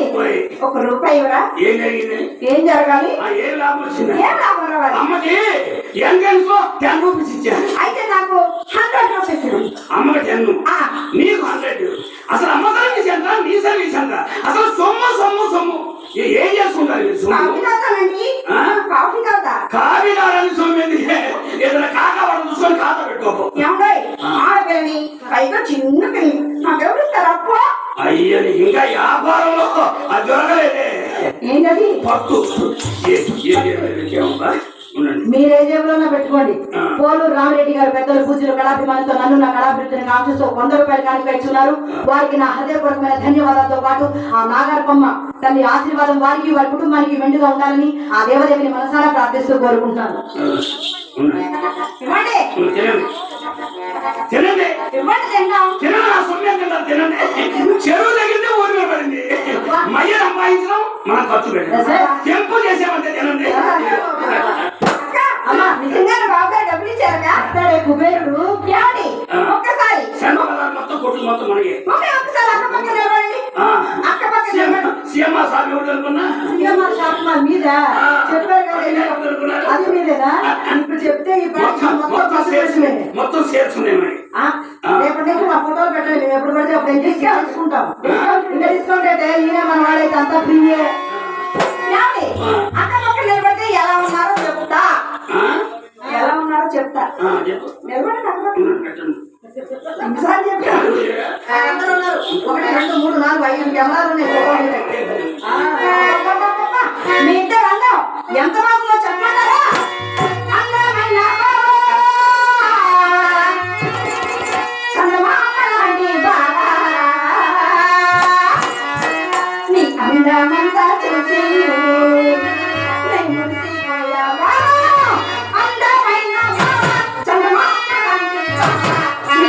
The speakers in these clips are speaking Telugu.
ఏమండి. ఒక రూపాయి ఇవ్వరా? ఏం జరిగింది? ఏం జరగాలి? ఏం లాభం వచ్చింది? ఏం లాభం రావాలి? అమ్మకి ఎంగన్స్లో టెన్ రూపీస్ ఇచ్చాను అయితే నాకు హండ్రెడ్ రూపీస్ ఇవ్వు. అమ్మకి టెన్. ఆ, నీకు హండ్రెడ్ అసలు అమ్మ సర్వీస్ ఎంత నీ సర్వీస్ ఎంత అసలు సొమ్ము సొమ్ము సొమ్ము. ఏ- చేసుకుంటారు కాఫీ తాగుతానండి. ఆ? కాఫీ తాగుతా. కాఫీ తాగడానికి సొమ్ము ఎందుకే ఏదైనా కాక వాడు చూసుకొని ఖాతా ఆడపిల్లని పైగా చిన్న పిల్లని. ఇస్తారు? అప్పు అయ్యో ఇంకా వ్యాపారంలో అది దొరకలేదే. ఏంటది? పట్టు మీరే జేబులోనే పెట్టుకోండి. ఆ. పోలూరు రామిరెడ్డి గారు పెద్దలు పూజలు కళాభిమానంతో నన్ను నా కళాభివృద్ధిని కాంక్షిస్తూ వంద రూపాయలు కానుక ఇచ్చున్నారు. వారికి నా హృదయపూర్వకమైన ధన్యవాదాలతో పాటు ఆ నాగార్పమ్మ తల్లి ఆశీర్వాదం వారికి వారి కుటుంబానికి మెండుగా ఉండాలని ఆ దేవదేవిని మనసారా ప్రార్థిస్తూ కోరుకుంటాను తినండి. తినండి. తినండి. చెరువు తగిలితే ఊరి మీద పడింది మయ్య సంపాదించడం మనం ఖర్చు పెట్టాం. తెంపు చేసామంటే తినండి. అమ్మా నిజంగానే బాబు గారు డబ్బులు ఇచ్చారగా సరే కుబేరుడు ఏమండి ఒక్కసారి. సెంట పదార్థం మొత్తం కొట్టు మొత్తం మనకి. ఒకే ఒక్కసారి అక్క పక్కన నిలబడండి. ఆ. అక్క పక్కన నిలబడండి. సీఎం సార్ ఎవరు అనుకున్నా? సీఎంఆర్ షాప్ మా మీద చెప్పారు కదా. అది మీదేనా? ఇప్పుడు చెప్తే ఈ మొత్తం మొత్తం మొత్తం పడితే అప్పుడు డిస్కౌంట్ ఇంకా డిస్కౌంట్ అయితే ఈయన మన వాడైతే అంతా ఫ్రీయే. ఏమండి? అక్క పక్కన నిలబడితే ఎలా ఉన్నారో చెప్తా? ఎలా ఉన్నారో చెప్తా. నిలబడండి అందరూ ఉన్నారు. ఒకటి రెండు మూడు నాలుగు ఐదు కెమెరాలు ఉన్నాయి. మీ ఇద్దరు అందం ఎంత బాగుందో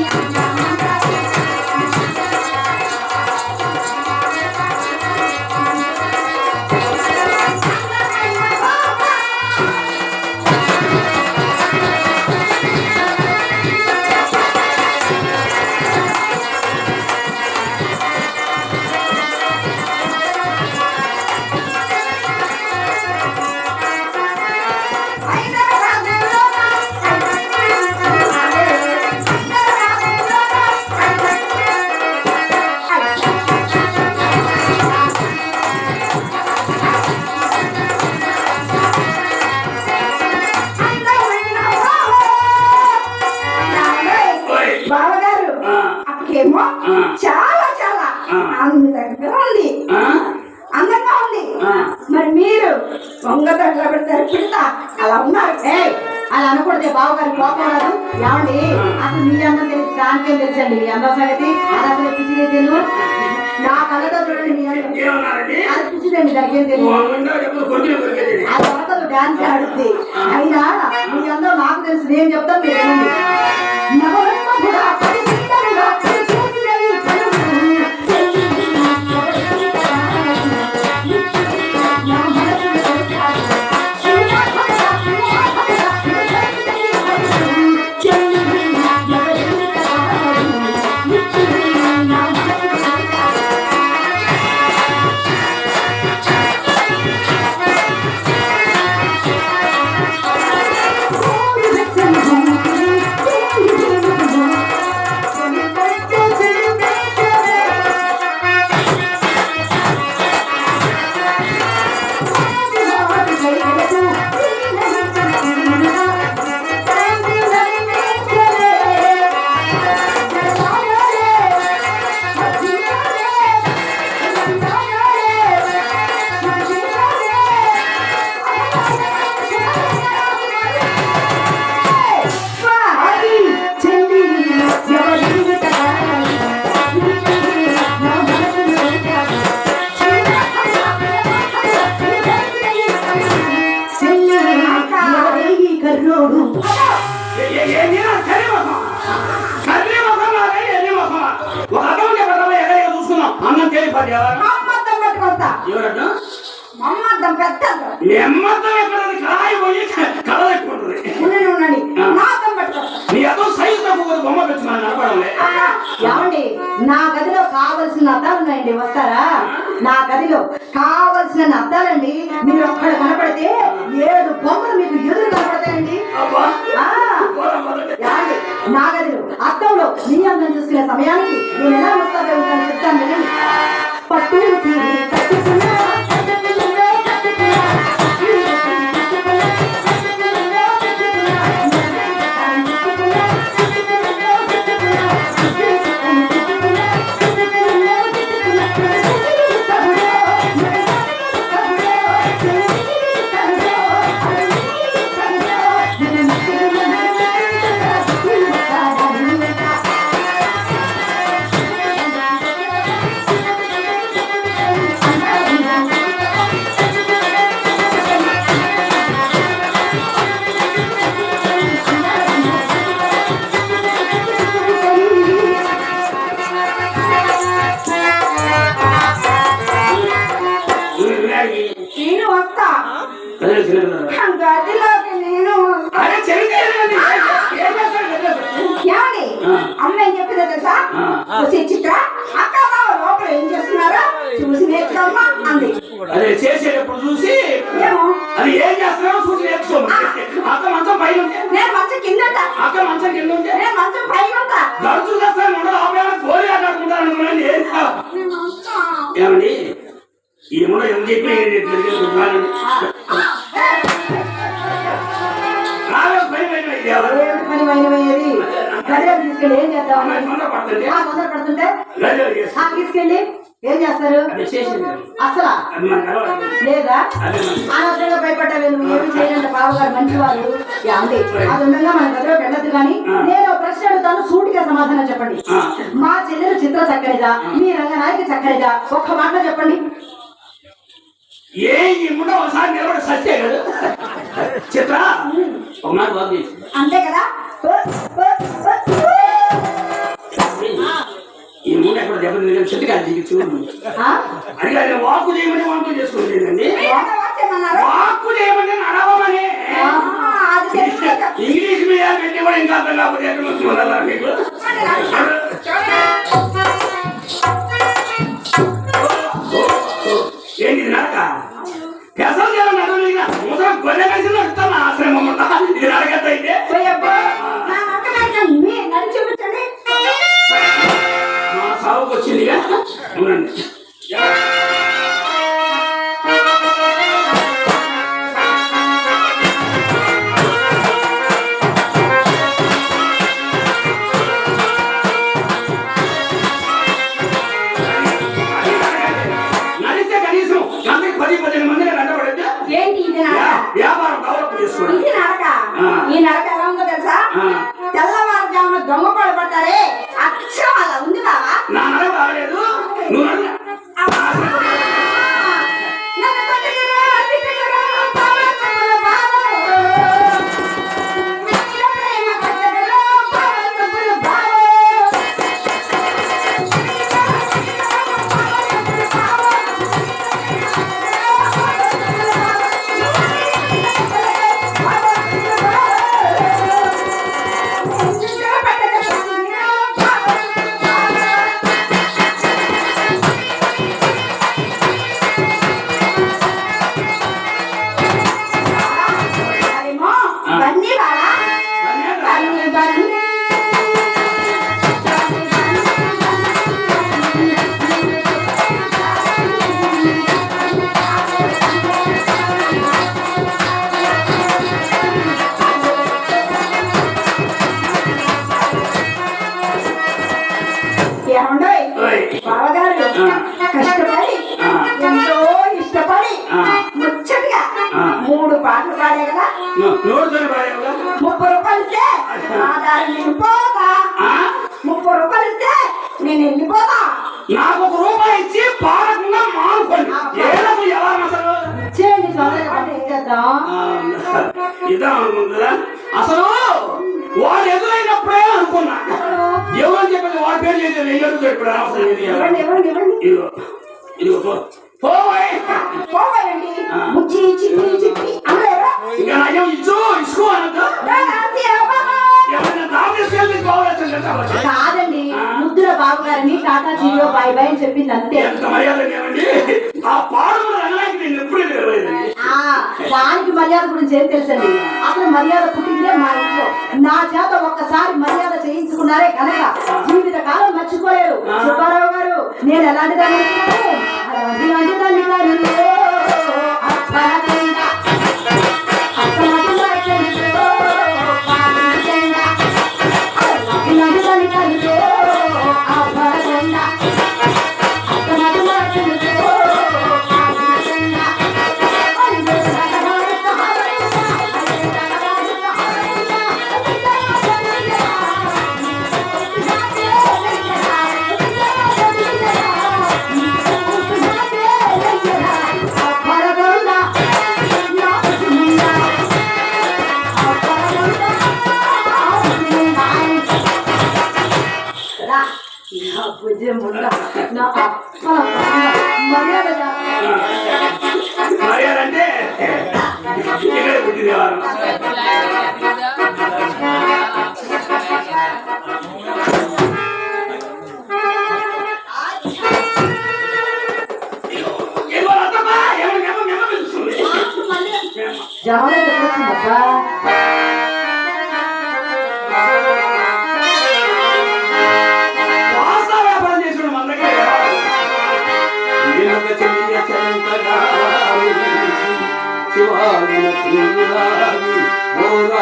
నీ అందమంతా మరి మీరు దొంగ తట్ల పెడతారు పిడత. అలా ఉన్నారు. ఏ అలా అనకూడదే బావగారు కోపం రాదు. ఏమండి? అసలు మీ అందం తెలిసి దానికేం తెలుసండి? మీ అందం సంగతి? అది అసలు పిచ్చిదే తెలియదు నా కళ్ళతో చూడండి మీ అందం పిచ్చిదండి దానికి తెలియదు ఆ తర్వాత డాన్స్ ఆడుద్ది. అయినా మీ అందరూ నాకు తెలుసు నేను చెప్తాను మీరు మమ్మద్దం పెద్ద ఎక్కడ కళాయి పోయి నా అదో సైజు బొమ్మ పెట్టుకున్నాను నడపడంలే ఏమండి? నా గదిలో కావలసిన అద్దాలు ఉన్నాయండి వస్తారా? నా గదిలో కావలసిన అద్దాలండి. మీరు ఒక్కడ కనపడితే ఏడు బొమ్మలు మీకు ఎదురు కనపడతాయండి. నా గదిలో అద్దంలో మీ అందం చూసుకునే సమయానికి నేను ఎలా వస్తానో చెప్తాను తెలుసా. వచ్చి చిత్ర అక్క బావ లోపల ఏం చేస్తున్నారో చూసి నేర్చుకోమ్మా అంది. అదే చేసేటప్పుడు చూసి అది ఏం చేస్తున్నారో చూసి నేర్చుకోమని అక్క మంచం పైన నేను మంచం కిందట అక్క మంచం కింద ఉంటే? నేను మంచం పైన ఉంటా గడుచు చేస్తాను ఉండదు ఆపేయాలి కోరి ఆటాడుకుంటారు అనుకున్నాను కాదు. ఏమండి? ఏం చెప్పి తీసుకెళ్ళి ఏం చేద్దాం అమ్మాయి తొందర పడుతుంది ఆ, తొందర పడుతుంటే. ఆ తీసుకెళ్ళి ఏం చేస్తారు? అసలా. లేదా. అనవసరంగా భయపడ్డావు నువ్వు? ఏమి చేయండి బావగారు మంచివారు యాంది అది ఉండగా మన గదిలో వెళ్ళదు కానీ నేను ప్రశ్న అడుగుతాను సూటిగా సమాధానం చెప్పండి. మా చెల్లెలు చిత్ర చక్కనిదా? మీ రంగనాయకి చక్కనిదా? ఒక్క మాటలో చెప్పండి. ఏ ఈ ముందు ఒకసారి నిలబడి సత్తే కదా. చిత్ర ఒక మాట. అంతే కదా? ఈ ముందు ఎక్కడ దెబ్బ తిరిగి చెట్టుగా దిగి చూడు ఆ? అది కాదు వాకు చేయమని వాకు చేసుకోలేదండి ఏదో వచ్చేయమన్నారు? వాకు చేయమని తెలియదు. ఇంగ్లీష్ మీడియం పెట్టి కూడా ఇంకా అర్థం కాకపోతే ఎక్కడ మీకు ఏమండోయ్. బావగారు. కష్టపడి. ఎంతో ఇష్టపడి. ముచ్చటగా. మూడు పాటలు పాడే కదా ముప్పై రూపాయలు ఇస్తే నా దారి నేను పోతా? ముప్పై రూపాయలు ఇస్తే నేను వెళ్ళిపోతా నాకు ఒక రూపాయి ఇచ్చి పాడకుండా మానుకోండి ఏలకు ఎలా అసలు చేయండి తొందరగా పని చేద్దాం ఆ, ఇద్దాం అనుకుంటుందా అసలు వాడు ఎదురైనప్పుడే అనుకున్నా. ఎవరని చెప్పేది వాడి పేరు చేసి నేను అడుగుతాడు ఇప్పుడు ఇదిగో. పోవాలండి. బుజ్జి చిట్టి చిట్టి అనలేరా ఇంకా నయం ఇచ్చు ఇసుకో అనొద్దు తీసుకెళ్ళి బాగులేదు కాదండి. ముద్దుల బాబు గారిని టాటా జీరో బై బై అని చెప్పింది అంతే. ఎంత మర్యాద ఏమండి ఆ పాడుకున్న రంగనాయకి నేను ఎప్పుడు నిలబడలేదండి ఆ దానికి మర్యాద గురించి ఏం తెలుసండి? అసలు మర్యాద పుట్టిందే మా ఇంట్లో. నా చేత ఒక్కసారి మర్యాద చేయించుకున్నారే కనుక జీవిత కాలం మర్చిపోలేరు. సుబ్బారావు గారు నేను ఎలాంటి దాన్ని? అలాంటి దాన్ని మర్యాద మర్యాద అంటే ఇక్కడే పుట్టింది వారు శివాలయ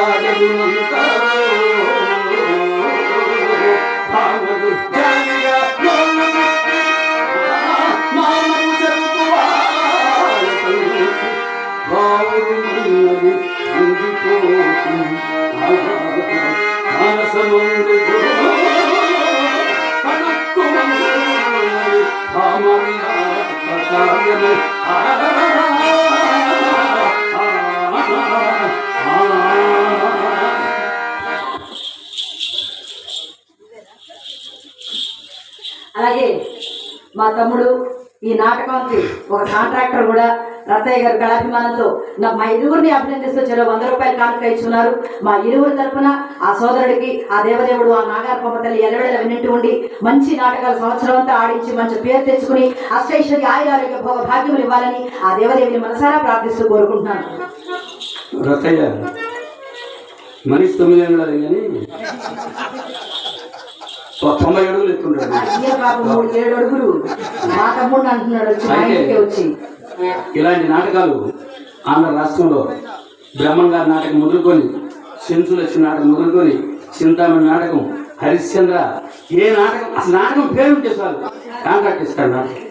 మా తమ్ముడు ఈ నాటకానికి ఒక కాంట్రాక్టర్ కూడా రత్తయ్య గారు కళాభిమానంతో నా మా ఇరువురిని అభినందిస్తూ చెరో వంద రూపాయలు కానుక ఇచ్చున్నారు మా ఇరువురి తరపున ఆ సోదరుడికి ఆ దేవదేవుడు ఆ నాగార్ తల్లి ఎల్లవేళ విన్నట్టు ఉండి మంచి నాటకాలు సంవత్సరం అంతా ఆడించి మంచి పేరు తెచ్చుకుని అష్టైశ్వరి ఆయురారోగ్య భోగ భాగ్యములు ఇవ్వాలని ఆ దేవదేవిని మనసారా ప్రార్థిస్తూ కోరుకుంటున్నాను. రత్తయ్య మనిషి తొమ్మిది ఏళ్ళు కానీ తొంభై అడుగులు ఎత్తుంటాడు ఏడు అడుగులు. మా తమ్ముడు అంటున్నాడు వచ్చి మా ఇంటికి వచ్చి. ఇలాంటి నాటకాలు ఆంధ్ర రాష్ట్రంలో బ్రహ్మం గారి నాటకం మొదలుకొని సెంచులక్ష్మి నాటకం మొదలుకొని చింతామణి నాటకం హరిశ్చంద్ర ఏ నాటకం అసలు నాటకం పేరు ఉంటే చాలు. కాంట్రాక్ట్ ఇస్తాడు నాటకం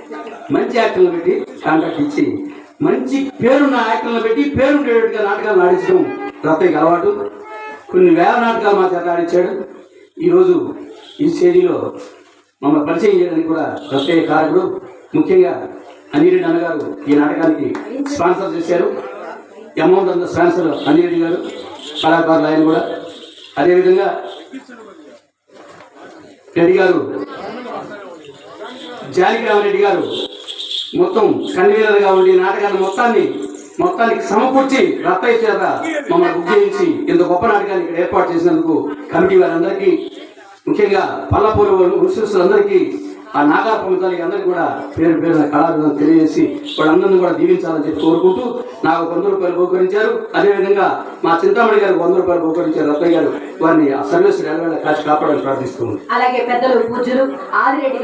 మంచి యాక్టర్లు పెట్టి కాంట్రాక్ట్ ఇచ్చి మంచి పేరున్న యాక్టర్లు పెట్టి పేరుండేట్టుగా నాటకాలు ఆడించడం రత్తయ్యకి అలవాటు. కొన్ని వేల నాటకాలు మా చేత ఆడించాడు. ఈరోజు ఈ స్టేజీలో మమ్మల్ని పరిచయం చేయడానికి కూడా ప్రత్యేక కారకుడు ముఖ్యంగా అనిరెడ్డి అన్నగారు ఈ నాటకానికి స్పాన్సర్ చేశారు. అమౌంట్ అంతా స్పాన్సర్ అనిరెడ్డి గారు కళాకారులు ఆయన కూడా. అదేవిధంగా రెడ్డి గారు జానకిరామరెడ్డి గారు మొత్తం కన్వీనర్గా ఉండి నాటకాన్ని మొత్తాన్ని మొత్తానికి సమకూర్చి రత్తయ్య చేత మమ్మల్ని బుక్ చేయించి ఇంత గొప్ప నాటకాన్ని ఇక్కడ ఏర్పాటు చేసినందుకు కమిటీ వారందరికీ ముఖ్యంగా పల్లపూరు ఋషులందరికీ ఆ నాగార్ అందరికీ కూడా పేరు పేరున కళాభిధం తెలియజేసి వాళ్ళందరినీ కూడా దీవించాలని చెప్పి కోరుకుంటూ నాకు వంద రూపాయలు బహుకరించారు. అదేవిధంగా మా చింతామణి గారు వంద రూపాయలు బహుకరించారు. రత్తయ్య గారు వారిని ఆ సర్వీస్ కాచి కాపాడాలని ప్రార్థిస్తున్నాను అలాగే పెద్దలు పూజలు ఆదిరెడ్డి